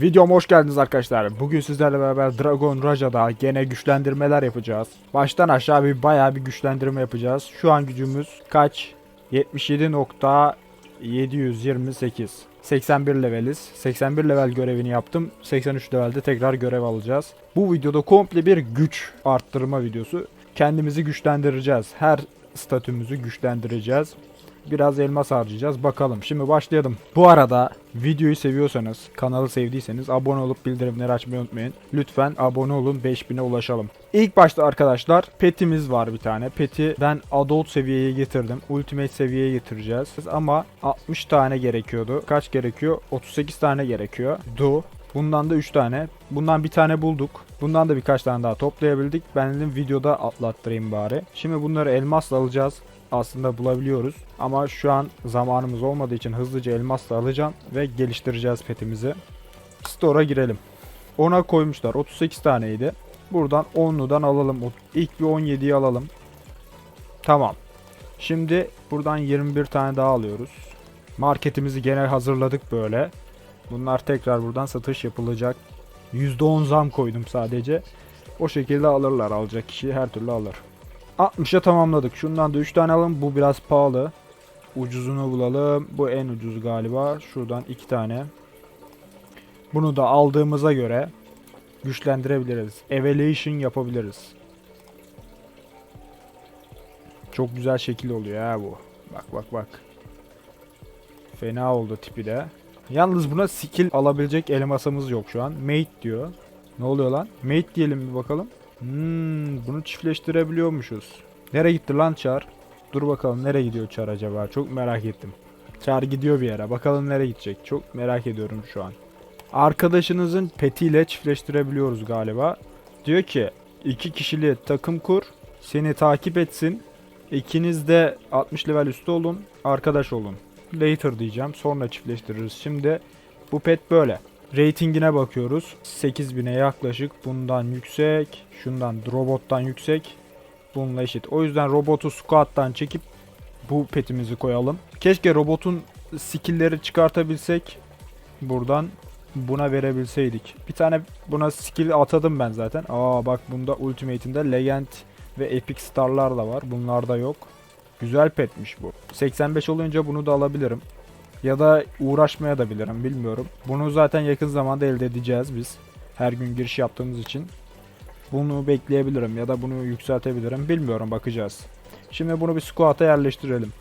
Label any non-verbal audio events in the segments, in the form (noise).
Videoma hoş geldiniz arkadaşlar. Bugün sizlerle beraber Dragon Raja'da gene güçlendirmeler yapacağız. Baştan aşağı bir bayağı bir güçlendirme yapacağız. Şu an gücümüz kaç? 77.728. 81 leveliz. 81 level görevini yaptım. 83 levelde tekrar görev alacağız. Bu videoda komple bir güç arttırma videosu. Kendimizi güçlendireceğiz. Her statümüzü güçlendireceğiz. Biraz elmas harcayacağız. Bakalım. Şimdi başlayalım. Bu arada videoyu seviyorsanız, kanalı sevdiyseniz abone olup bildirimleri açmayı unutmayın. Lütfen abone olun 5000'e ulaşalım. İlk başta arkadaşlar petimiz var bir tane. Peti ben adult seviyeye getirdim. Ultimate seviyeye getireceğiz. Ama 60 tane gerekiyordu. Kaç gerekiyor? 38 tane gerekiyor. Du. Bundan da 3 tane. Bundan bir tane bulduk. Bundan da birkaç tane daha toplayabildik. Ben dedim videoda atlattırayım bari. Şimdi bunları elmasla alacağız aslında bulabiliyoruz. Ama şu an zamanımız olmadığı için hızlıca elmas da alacağım ve geliştireceğiz petimizi. Store'a girelim. 10'a koymuşlar. 38 taneydi. Buradan 10'ludan alalım. İlk bir 17'yi alalım. Tamam. Şimdi buradan 21 tane daha alıyoruz. Marketimizi gene hazırladık böyle. Bunlar tekrar buradan satış yapılacak. %10 zam koydum sadece. O şekilde alırlar. Alacak kişi her türlü alır. 60'a tamamladık. Şundan da 3 tane alalım. Bu biraz pahalı. Ucuzunu bulalım. Bu en ucuz galiba. Şuradan 2 tane. Bunu da aldığımıza göre güçlendirebiliriz. Evaluation yapabiliriz. Çok güzel şekil oluyor ha bu. Bak bak bak. Fena oldu tipi de. Yalnız buna skill alabilecek elmasımız yok şu an. Mate diyor. Ne oluyor lan? Mate diyelim bir bakalım. Hmm, bunu çiftleştirebiliyormuşuz. Nereye gitti lan Çar? Dur bakalım nereye gidiyor Çar acaba? Çok merak ettim. Çar gidiyor bir yere. Bakalım nereye gidecek? Çok merak ediyorum şu an. Arkadaşınızın petiyle çiftleştirebiliyoruz galiba. Diyor ki iki kişili takım kur. Seni takip etsin. İkiniz de 60 level üstü olun. Arkadaş olun. Later diyeceğim. Sonra çiftleştiririz. Şimdi bu pet böyle. Ratingine bakıyoruz. 8000'e yaklaşık. Bundan yüksek. Şundan robottan yüksek. Bununla eşit. O yüzden robotu squat'tan çekip bu petimizi koyalım. Keşke robotun skill'leri çıkartabilsek. Buradan buna verebilseydik. Bir tane buna skill atadım ben zaten. Aa bak bunda ultimate'inde legend ve epic starlar da var. Bunlarda yok. Güzel petmiş bu. 85 olunca bunu da alabilirim. Ya da uğraşmaya da bilirim bilmiyorum. Bunu zaten yakın zamanda elde edeceğiz biz. Her gün giriş yaptığımız için. Bunu bekleyebilirim ya da bunu yükseltebilirim. Bilmiyorum bakacağız. Şimdi bunu bir squat'a yerleştirelim.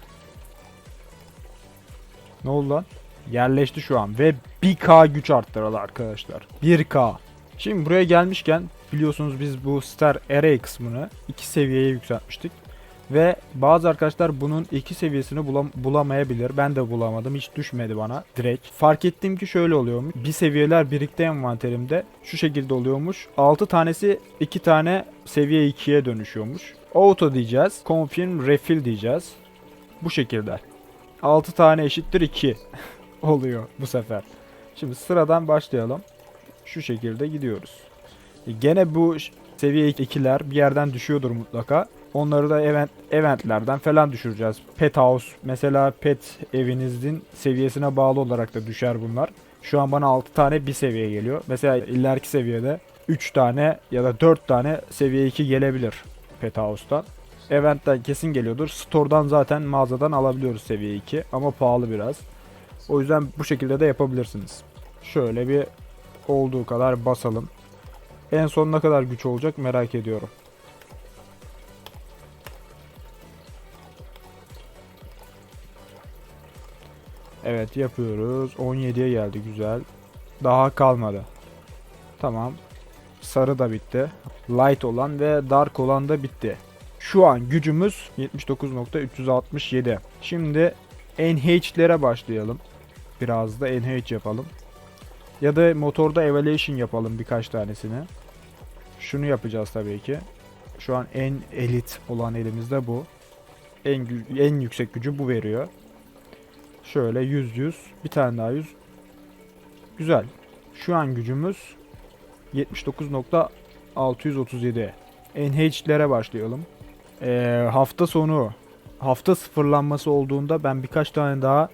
Ne oldu lan? Yerleşti şu an ve 1k güç arttırıldı arkadaşlar. 1k. Şimdi buraya gelmişken biliyorsunuz biz bu Star Array kısmını 2 seviyeye yükseltmiştik. Ve bazı arkadaşlar bunun iki seviyesini bulam- bulamayabilir. Ben de bulamadım. Hiç düşmedi bana direkt. Fark ettim ki şöyle oluyormuş. Bir seviyeler birlikte envanterimde şu şekilde oluyormuş. 6 tanesi 2 tane seviye 2'ye dönüşüyormuş. Auto diyeceğiz. Confirm refill diyeceğiz. Bu şekilde. 6 tane eşittir 2 (laughs) oluyor bu sefer. Şimdi sıradan başlayalım. Şu şekilde gidiyoruz. E, Gene bu seviye 2'ler bir yerden düşüyordur mutlaka. Onları da event eventlerden falan düşüreceğiz. Pet house mesela pet evinizin seviyesine bağlı olarak da düşer bunlar. Şu an bana 6 tane bir seviye geliyor. Mesela ileriki seviyede 3 tane ya da 4 tane seviye 2 gelebilir pet house'tan. Event'ten kesin geliyordur. Store'dan zaten mağazadan alabiliyoruz seviye 2 ama pahalı biraz. O yüzden bu şekilde de yapabilirsiniz. Şöyle bir olduğu kadar basalım. En son ne kadar güç olacak merak ediyorum. Evet yapıyoruz. 17'ye geldi güzel. Daha kalmadı. Tamam. Sarı da bitti. Light olan ve dark olan da bitti. Şu an gücümüz 79.367. Şimdi NH'lere başlayalım. Biraz da NH yapalım. Ya da motorda evaluation yapalım birkaç tanesini. Şunu yapacağız tabii ki. Şu an en elit olan elimizde bu. En en yüksek gücü bu veriyor. Şöyle 100 100 bir tane daha 100. Güzel. Şu an gücümüz 79.637. NH'lere başlayalım. Ee, hafta sonu hafta sıfırlanması olduğunda ben birkaç tane daha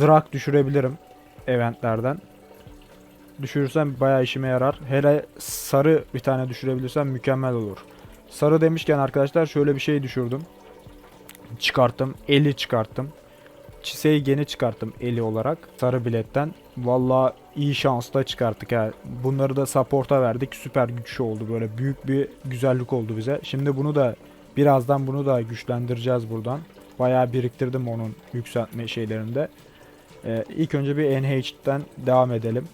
drag düşürebilirim eventlerden. düşürürsem bayağı işime yarar. Hele sarı bir tane düşürebilirsem mükemmel olur. Sarı demişken arkadaşlar şöyle bir şey düşürdüm. Çıkarttım. Eli çıkarttım. Çiseyi gene çıkarttım eli olarak. Sarı biletten. Valla iyi şansla çıkarttık ha. Bunları da support'a verdik. Süper güç oldu böyle. Büyük bir güzellik oldu bize. Şimdi bunu da birazdan bunu da güçlendireceğiz buradan. Bayağı biriktirdim onun yükseltme şeylerinde. Ee, ilk önce bir NH'den devam edelim.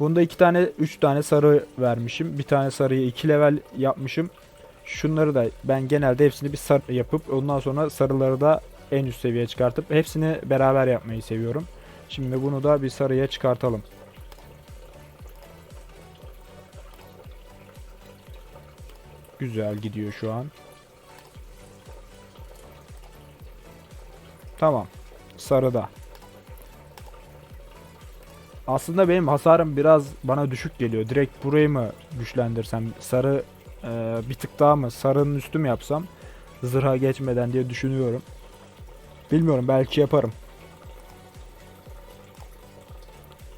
Bunda iki tane, üç tane sarı vermişim. Bir tane sarıyı iki level yapmışım. Şunları da ben genelde hepsini bir sarı yapıp ondan sonra sarıları da en üst seviye çıkartıp hepsini beraber yapmayı seviyorum. Şimdi bunu da bir sarıya çıkartalım. Güzel gidiyor şu an. Tamam. Sarıda. Aslında benim hasarım biraz bana düşük geliyor. Direkt burayı mı güçlendirsem? Sarı e, bir tık daha mı? Sarının üstü mü yapsam? Zırha geçmeden diye düşünüyorum. Bilmiyorum belki yaparım.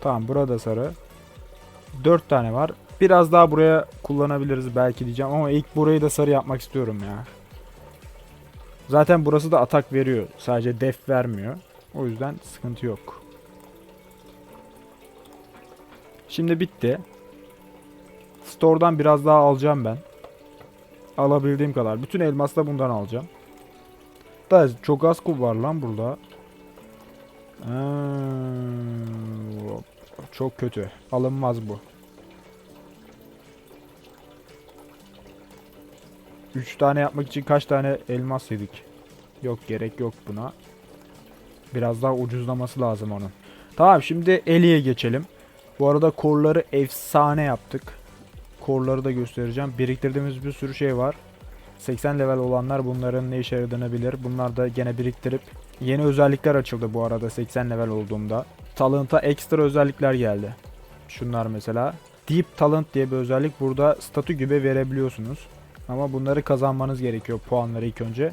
Tamam burada sarı. 4 tane var. Biraz daha buraya kullanabiliriz belki diyeceğim ama ilk burayı da sarı yapmak istiyorum ya. Zaten burası da atak veriyor. Sadece def vermiyor. O yüzden sıkıntı yok. Şimdi bitti. Store'dan biraz daha alacağım ben. Alabildiğim kadar. Bütün elmas da bundan alacağım. Da çok az kub var lan burada. Hmm, çok kötü. Alınmaz bu. 3 tane yapmak için kaç tane elmas yedik? Yok gerek yok buna. Biraz daha ucuzlaması lazım onun. Tamam şimdi Eli'ye geçelim. Bu arada korları efsane yaptık. Korları da göstereceğim. Biriktirdiğimiz bir sürü şey var. 80 level olanlar bunların ne işe yaradığını bilir. Bunlar da gene biriktirip yeni özellikler açıldı bu arada 80 level olduğumda. Talent'a ekstra özellikler geldi. Şunlar mesela. Deep Talent diye bir özellik burada statü gibi verebiliyorsunuz. Ama bunları kazanmanız gerekiyor puanları ilk önce.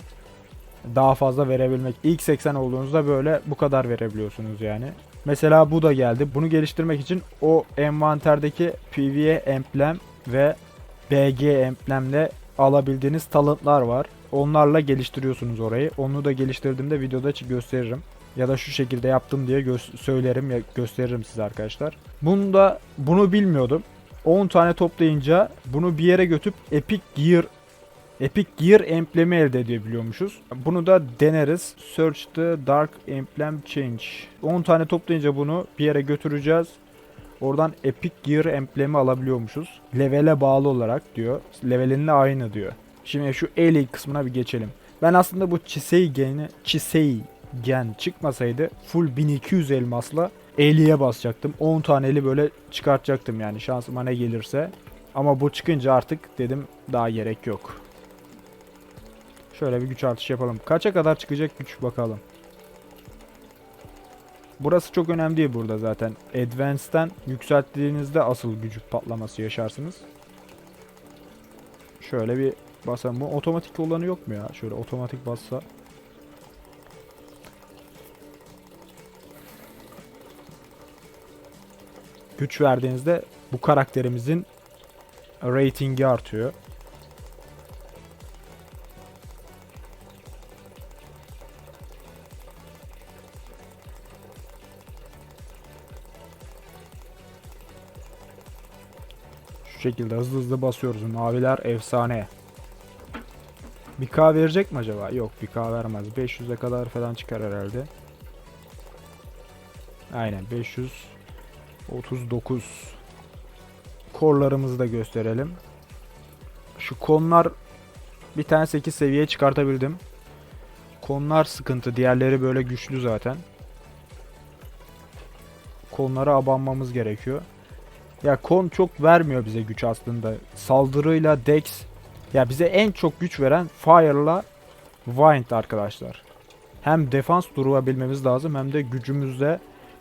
Daha fazla verebilmek. İlk 80 olduğunuzda böyle bu kadar verebiliyorsunuz yani. Mesela bu da geldi. Bunu geliştirmek için o envanterdeki PvE emblem ve BG emblemle alabildiğiniz talentlar var. Onlarla geliştiriyorsunuz orayı. Onu da geliştirdiğimde videoda gösteririm. Ya da şu şekilde yaptım diye gö- söylerim ya gösteririm size arkadaşlar. Bunu da bunu bilmiyordum. 10 tane toplayınca bunu bir yere götürüp Epic Gear Epic Gear emblemi elde edebiliyormuşuz. Bunu da deneriz. Search the Dark Emblem Change. 10 tane toplayınca bunu bir yere götüreceğiz. Oradan Epic Gear emblemi alabiliyormuşuz. Levele bağlı olarak diyor. Levelinle aynı diyor. Şimdi şu Eli kısmına bir geçelim. Ben aslında bu Chiseigen'i Chiseigen çıkmasaydı full 1200 elmasla Eli'ye basacaktım. 10 taneli böyle çıkartacaktım yani şansıma ne gelirse. Ama bu çıkınca artık dedim daha gerek yok. Şöyle bir güç artışı yapalım. Kaça kadar çıkacak güç bakalım. Burası çok önemli değil burada zaten. Advance'den yükselttiğinizde asıl gücü patlaması yaşarsınız. Şöyle bir basalım. Bu otomatik olanı yok mu ya? Şöyle otomatik bassa. Güç verdiğinizde bu karakterimizin ratingi artıyor. Şekilde hızlı hızlı basıyoruz. Maviler efsane. Bir K verecek mi acaba? Yok bir K vermez. 500'e kadar falan çıkar herhalde. Aynen 539. Korlarımızı da gösterelim. Şu konlar bir tane 8 seviyeye çıkartabildim. Konlar sıkıntı. Diğerleri böyle güçlü zaten. Konlara abanmamız gerekiyor. Ya kon çok vermiyor bize güç aslında. Saldırıyla Dex ya bize en çok güç veren Fire'la Wind arkadaşlar. Hem defans durabilmemiz lazım hem de gücümüzle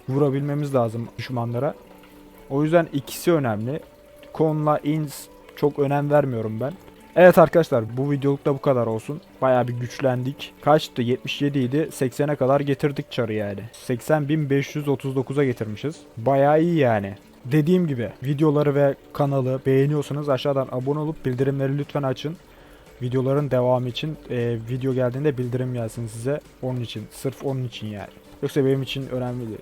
vurabilmemiz lazım düşmanlara. O yüzden ikisi önemli. Konla Ins çok önem vermiyorum ben. Evet arkadaşlar bu videoluk da bu kadar olsun. Baya bir güçlendik. Kaçtı? 77 idi. 80'e kadar getirdik çarı yani. 80.539'a getirmişiz. Baya iyi yani. Dediğim gibi videoları ve kanalı beğeniyorsanız aşağıdan abone olup bildirimleri lütfen açın. Videoların devamı için e, video geldiğinde bildirim gelsin size. Onun için. Sırf onun için yani. Yoksa benim için önemli değil.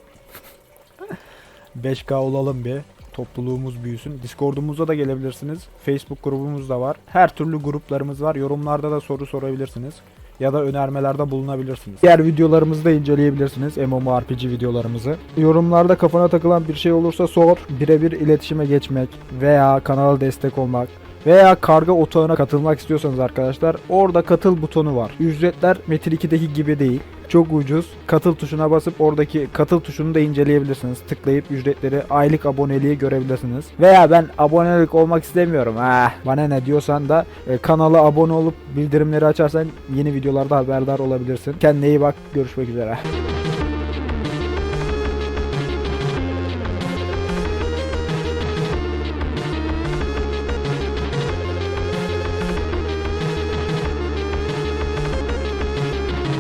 (laughs) 5K olalım bir. Topluluğumuz büyüsün. Discord'umuza da gelebilirsiniz. Facebook grubumuz da var. Her türlü gruplarımız var. Yorumlarda da soru sorabilirsiniz. Ya da önermelerde bulunabilirsiniz. Diğer videolarımızı da inceleyebilirsiniz. MMORPG videolarımızı. Yorumlarda kafana takılan bir şey olursa sor. Birebir iletişime geçmek veya kanala destek olmak veya karga otağına katılmak istiyorsanız arkadaşlar orada katıl butonu var. Ücretler Metin 2'deki gibi değil. Çok ucuz. Katıl tuşuna basıp oradaki katıl tuşunu da inceleyebilirsiniz. Tıklayıp ücretleri aylık aboneliği görebilirsiniz. Veya ben abonelik olmak istemiyorum. Ah, bana ne diyorsan da e, kanala abone olup bildirimleri açarsan yeni videolarda haberdar olabilirsin. Kendine iyi bak. Görüşmek üzere.